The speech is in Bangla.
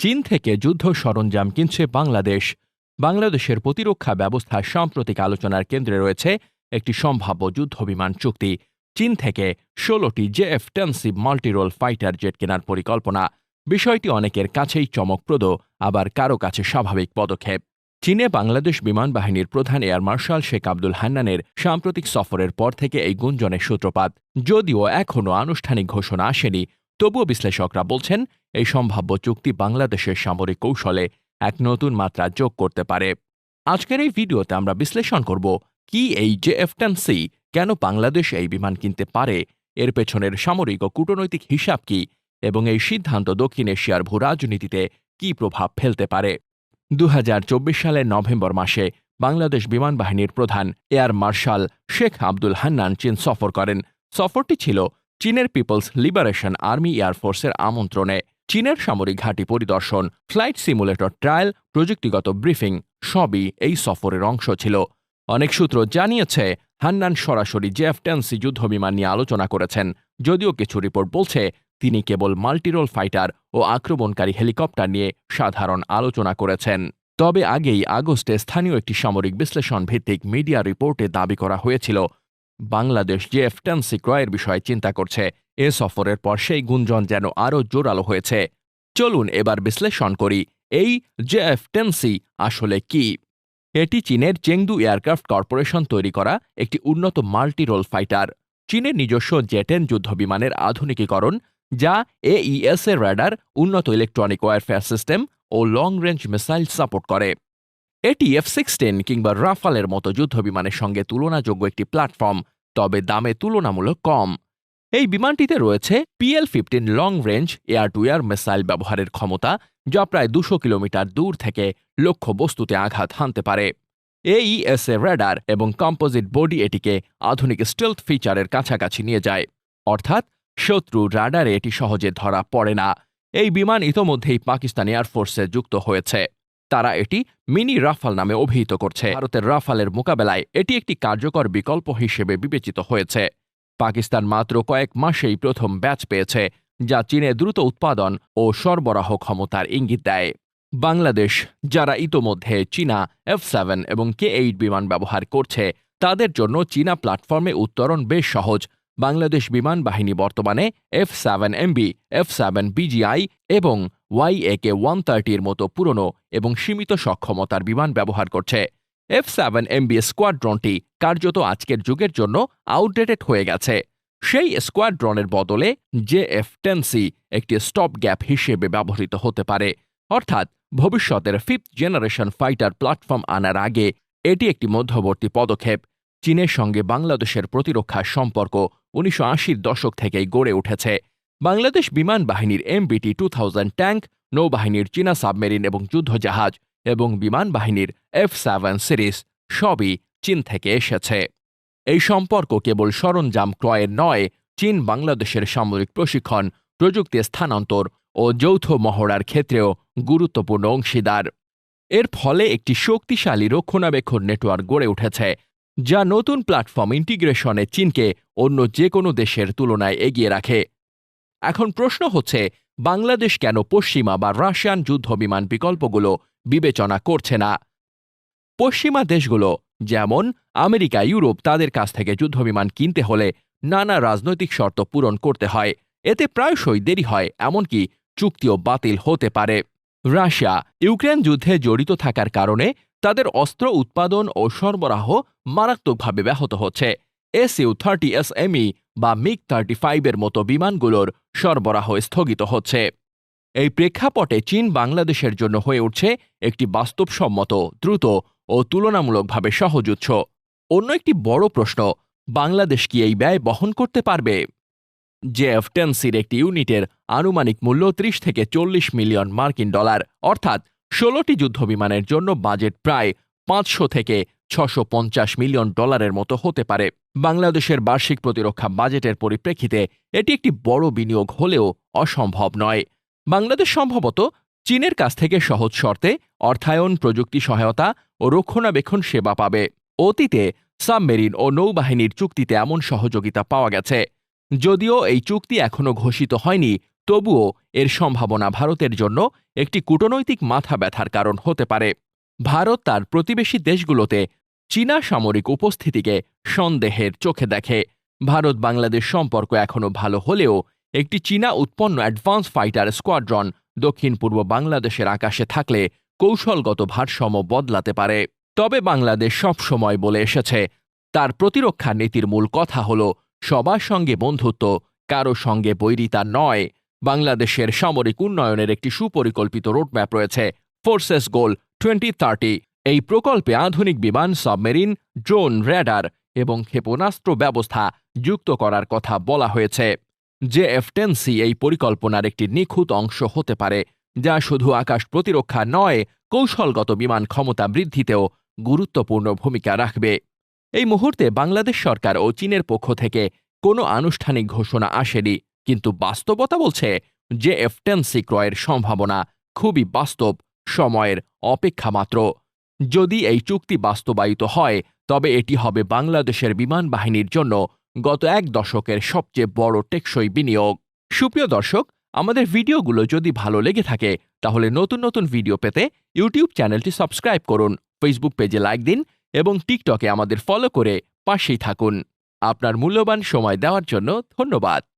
চীন থেকে যুদ্ধ সরঞ্জাম কিনছে বাংলাদেশ। বাংলাদেশের প্রতিরক্ষা ব্যবস্থা সাম্প্রতিক আলোচনার কেন্দ্রে রয়েছে একটি সম্ভাব্য যুদ্ধবিমান চুক্তি। চীন থেকে ষোলোটি J F ten C multirole fighter jet কেনার পরিকল্পনা। বিষয়টি অনেকের কাছেই চমকপ্রদ, আবার কারও কাছে স্বাভাবিক পদক্ষেপ। চীনে বাংলাদেশ বিমান বাহিনীর প্রধান এয়ার মার্শাল শেখ আব্দুল হান্নানের সাম্প্রতিক সফরের পর থেকে এই গুঞ্জনের সূত্রপাত। যদিও এখনও আনুষ্ঠানিক ঘোষণা আসেনি তবুও বিশ্লেষকরা বলছেন, এই সম্ভাব্য চুক্তি বাংলাদেশের সামরিক কৌশলে এক নতুন মাত্রা যোগ করতে পারে। আজকের এই ভিডিওতে আমরা বিশ্লেষণ করব, কি এই জেএফ সি কেন বাংলাদেশ এই বিমান কিনতে পারে, এর পেছনের সামরিক ও কূটনৈতিক হিসাব কি, এবং এই সিদ্ধান্ত দক্ষিণ এশিয়ার ভূ রাজনীতিতে কী প্রভাব ফেলতে পারে? দু হাজার চব্বিশ সালের নভেম্বর মাসে বাংলাদেশ বিমান বাহিনীর প্রধান এয়ার মার্শাল শেখ আব্দুল হান্নান চীন সফর করেন। সফরটি ছিল চীনের পিপলস লিবারেশন আর্মি এয়ারফোর্সের আমন্ত্রণে চীনের সামরিক ঘাঁটি পরিদর্শন, ফ্লাইট সিমুলেটর ট্রায়াল, প্রযুক্তিগত ব্রিফিং, সবই এই সফরের অংশ ছিল। অনেক সূত্র জানিয়েছে, হান্নান সরাসরি জেফ টেন্সি যুদ্ধবিমান নিয়ে আলোচনা করেছেন। যদিও কিছু রিপোর্ট বলছে, তিনি কেবল মাল্টিরোল ফাইটার ও আক্রমণকারী হেলিকপ্টার নিয়ে সাধারণ আলোচনা করেছেন। তবে আগেই আগস্টে স্থানীয় একটি সামরিক বিশ্লেষণ ভিত্তিক মিডিয়া রিপোর্টে দাবি করা হয়েছিল বাংলাদেশ জেএফ টেন্সি ক্রয়ের বিষয়ে চিন্তা করছে, এ সফরের পর সেই গুঞ্জন যেন আরও জোরালো হয়েছে। চলুন এবার বিশ্লেষণ করি, এই জেএফ টেন্সি আসলে কি? এটি চীনের চেংদু এয়ারক্রাফট কর্পোরেশন তৈরি করা একটি উন্নত মাল্টিরোল ফাইটার। চীনের নিজস্ব জেটেন যুদ্ধবিমানের আধুনিকীকরণ, যা এইএস এর র্যাডার উন্নত ইলেকট্রনিক ওয়ারফেয়ার সিস্টেম ও লং রেঞ্জ মিসাইল সাপোর্ট করে। এটি এফ সিক্সটিন কিংবা রাফালের মতো যুদ্ধবিমানের সঙ্গে তুলনাযোগ্য একটি প্ল্যাটফর্ম, তবে দামে তুলনামূলক কম। এই বিমানটিতে রয়েছে PL fifteen long range air to air missile ব্যবহারের ক্ষমতা, যা প্রায় দুশো কিলোমিটার দূর থেকে লক্ষ্য বস্তুতে আঘাত হানতে পারে। এইএসএ র্যাডার এবং কম্পোজিট বডি এটিকে আধুনিক স্টেলথ ফিচারের কাছাকাছি নিয়ে যায়। অর্থাৎ শত্রু রাডারে এটি সহজে ধরা পড়ে না। এই বিমান ইতোমধ্যেই পাকিস্তান এয়ারফোর্সে যুক্ত হয়েছে। তারা এটি মিনি রাফাল নামে অভিহিত করছে। ভারতের রাফালের মোকাবেলায় এটি একটি কার্যকর বিকল্প হিসেবে বিবেচিত হয়েছে। পাকিস্তান মাত্র কয়েক মাসেই প্রথম ব্যাচ পেয়েছে, যা চীনে দ্রুত উৎপাদন ও সরবরাহ ক্ষমতার ইঙ্গিত দেয়। বাংলাদেশ, যারা ইতোমধ্যে চীনা এফ সেভেন এবং কে এইট বিমান ব্যবহার করছে, তাদের জন্য চীনা প্ল্যাটফর্মে উত্তরণ বেশ সহজ। বাংলাদেশ বিমান বাহিনী বর্তমানে F seven MB, F seven BGI এবং ওয়াই একে ওয়ান থার্টির মতো পুরনো এবং সীমিত সক্ষমতার বিমান ব্যবহার করছে। এফ সেভেন এমবি স্কোয়াড্রনটি কার্যত আজকের যুগের জন্য আউটডেটেড হয়ে গেছে। সেই স্কোয়াড্রনের বদলে জে এফ টেনসি একটি স্টপ গ্যাপ হিসেবে ব্যবহৃত হতে পারে। অর্থাৎ ভবিষ্যতের ফিফথ জেনারেশন ফাইটার প্ল্যাটফর্ম আনার আগে এটি একটি মধ্যবর্তী পদক্ষেপ। চীনের সঙ্গে বাংলাদেশের প্রতিরক্ষার সম্পর্ক উনিশশো দশক থেকেই গড়ে উঠেছে। বাংলাদেশ বিমান বাহিনীর এমবিটি টু থাউজেন্ড ট্যাঙ্ক নৌবাহিনীর চীনা সাবমেরিন এবং যুদ্ধজাহাজ এবং বিমান বাহিনীর এফ সেভেন সিরিজ সবই চীন থেকে এসেছে। এই সম্পর্ক কেবল সরঞ্জাম ক্রয়ের নয়, চীন বাংলাদেশের সামরিক প্রশিক্ষণ, প্রযুক্তি স্থানান্তর ও যৌথ মহড়ার ক্ষেত্রেও গুরুত্বপূর্ণ অংশীদার। এর ফলে একটি শক্তিশালী রক্ষণাবেক্ষণ নেটওয়ার্ক গড়ে উঠেছে, যা নতুন প্ল্যাটফর্ম ইন্টিগ্রেশনে চীনকে অন্য যে কোনো দেশের তুলনায় এগিয়ে রাখে। এখন প্রশ্ন হচ্ছে, বাংলাদেশ কেন পশ্চিমা বা রাশিয়ান যুদ্ধবিমান বিকল্পগুলো বিবেচনা করছে না? পশ্চিমা দেশগুলো, যেমন আমেরিকা, ইউরোপ, তাদের কাছ থেকে যুদ্ধবিমান কিনতে হলে নানা রাজনৈতিক শর্ত পূরণ করতে হয়। এতে প্রায়শই দেরি হয়, এমনকি চুক্তিও বাতিল হতে পারে। রাশিয়া, ইউক্রেন যুদ্ধে জড়িত থাকার কারণে তাদের অস্ত্র উৎপাদন ও সরবরাহ মারাত্মকভাবে ব্যাহত হচ্ছে। এসইউ থার্টি এস এমই বা মিগ থার্টি ফাইভের মতো বিমানগুলোর সরবরাহ স্থগিত হচ্ছে। এই প্রেক্ষাপটে চীন বাংলাদেশের জন্য হয়ে উঠছে একটি বাস্তবসম্মত, দ্রুত ও তুলনামূলকভাবে সহজ উৎস। অন্য একটি বড় প্রশ্ন, বাংলাদেশ কি এই ব্যয় বহন করতে পারবে? জেএফ টেনসির একটি ইউনিটের আনুমানিক মূল্য ত্রিশ থেকে চল্লিশ মিলিয়ন মার্কিন ডলার, অর্থাৎ ষোলোটি যুদ্ধবিমানের জন্য বাজেট প্রায় পাঁচশো থেকে ছশো মিলিয়ন ডলারের মতো হতে পারে। বাংলাদেশের বার্ষিক প্রতিরক্ষা বাজেটের পরিপ্রেক্ষিতে এটি একটি বড় বিনিয়োগ হলেও অসম্ভব নয়। বাংলাদেশ সম্ভবত চীনের কাছ থেকে সহজ শর্তে অর্থায়ন, প্রযুক্তি সহায়তা ও রক্ষণাবেক্ষণ সেবা পাবে। অতীতে সাবমেরিন ও নৌবাহিনীর চুক্তিতে এমন সহযোগিতা পাওয়া গেছে। যদিও এই চুক্তি এখনও ঘোষিত হয়নি, তবুও এর সম্ভাবনা ভারতের জন্য একটি কূটনৈতিক মাথা ব্যথার কারণ হতে পারে। ভারত তার প্রতিবেশী দেশগুলোতে চীনা সামরিক উপস্থিতিকে সন্দেহের চোখে দেখে। ভারত বাংলাদেশ সম্পর্ক এখনও ভালো হলেও একটি চীনা উৎপন্ন অ্যাডভান্স ফাইটার স্কোয়াড্রন দক্ষিণ পূর্ব বাংলাদেশের আকাশে থাকলে কৌশলগত ভারসাম্য বদলাতে পারে। তবে বাংলাদেশ সবসময় বলে এসেছে, তার প্রতিরক্ষা নীতির মূল কথা হল সবার সঙ্গে বন্ধুত্ব, কারও সঙ্গে বৈরিতা নয়। বাংলাদেশের সামরিক উন্নয়নের একটি সুপরিকল্পিত রোডম্যাপ রয়েছে, ফোর্সেস গোল, টোয়েন্টি থার্টি। এই প্রকল্পে আধুনিক বিমান, সাবমেরিন, ড্রোন, র্যাডার এবং ক্ষেপণাস্ত্র ব্যবস্থা যুক্ত করার কথা বলা হয়েছে। যে এফ টেন এই পরিকল্পনার একটি নিখুঁত অংশ হতে পারে, যা শুধু আকাশ প্রতিরক্ষা নয়, কৌশলগত বিমান ক্ষমতা বৃদ্ধিতেও গুরুত্বপূর্ণ ভূমিকা রাখবে। এই মুহূর্তে বাংলাদেশ সরকার ও চীনের পক্ষ থেকে কোনো আনুষ্ঠানিক ঘোষণা আসেনি, কিন্তু বাস্তবতা বলছে যে এফ টেন ক্রয়ের সম্ভাবনা খুবই বাস্তব, সময়ের অপেক্ষা মাত্র। যদি এই চুক্তি বাস্তবায়িত হয়, তবে এটি হবে বাংলাদেশের বিমান বাহিনীর জন্য গত এক দশকের সবচেয়ে বড় টেকসই বিনিয়োগ। সুপ্রিয় দর্শক, আমাদের ভিডিওগুলো যদি ভালো লেগে থাকে, তাহলে নতুন নতুন ভিডিও পেতে ইউটিউব চ্যানেলটি সাবস্ক্রাইব করুন, ফেসবুক পেজে লাইক দিন এবং টিকটকে আমাদের ফলো করে পাশেই থাকুন। আপনার মূল্যবান সময় দেওয়ার জন্য ধন্যবাদ।